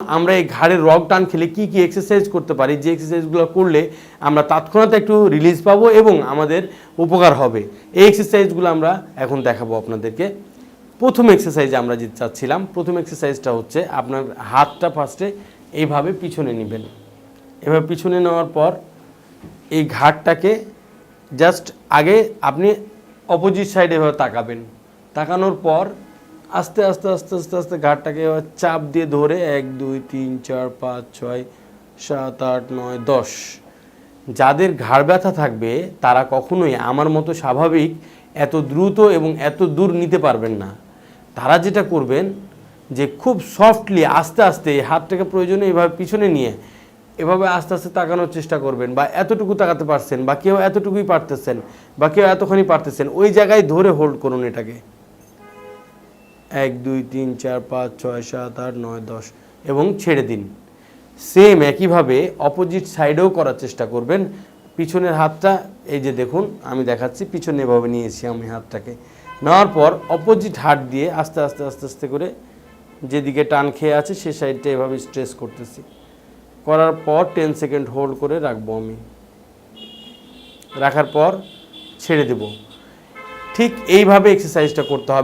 আমরা এই ঘাড়ের রক টান খেলে কি কি এক্সারসাইজ করতে পারি, যে এক্সারসাইজগুলো করলে আমরা তৎক্ষণাৎ একটু রিলিজ পাবো এবং আমাদের উপকার হবে। এই এক্সারসাইজগুলো আমরা এখন দেখাবো আপনাদেরকে। প্রথম এক্সারসাইজ আমরা যেতে চাচ্ছিলাম, প্রথম এক্সারসাইজটা হচ্ছে আপনার হাতটা ফার্স্টে এইভাবে পিছনে নেবেন। এভাবে পিছনে নেওয়ার পর এই ঘাটটাকে জাস্ট আগে আপনি অপোজিট সাইডে এভাবে তাকাবেন। তাকানোর পর আস্তে আস্তে আস্তে আস্তে আস্তে ঘাটটাকে চাপ দিয়ে ধরে এক, দুই, তিন, চার, পাঁচ, ছয়, সাত, আট, নয়, দশ। যাদের ঘাড় ব্যথা থাকবে, তারা কখনোই আমার মতো স্বাভাবিক এত দ্রুত এবং এত দূর নিতে পারবেন না। তারা যেটা করবেন, যে খুব সফটলি আস্তে আস্তে হাতটাকে প্রয়োজনে এভাবে পিছনে নিয়ে এভাবে আস্তে আস্তে তাকানোর চেষ্টা করবেন বা এতটুকু তাকাতে পারছেন বা কেউ এতটুকুই পারতেছেন বা কেউ এতখানি পারতেছেন, ওই জায়গায় ধরে হোল্ড করুন এটাকে। এক, দুই, তিন, চার, পাঁচ, ছয়, সাত, আট, নয়, দশ এবং ছেড়ে দিন। সেম একইভাবে অপোজিট সাইডেও করার চেষ্টা করবেন। পিছনের হাতটা, এই যে দেখুন, আমি দেখাচ্ছি, পিছনে এভাবে নিয়েছি আমি হাতটাকে। নেওয়ার পর অপোজিট হাত দিয়ে আস্তে আস্তে আস্তে আস্তে করে যেদিকে টান খেয়ে আছে, সে সাইডটা এভাবে স্ট্রেস করতেছি। করার পর টেন সেকেন্ড হোল্ড করে রাখব আমি। রাখার পর ছেড়ে দেব। ঠিক এইভাবে এক্সারসাইজটা করতে হবে।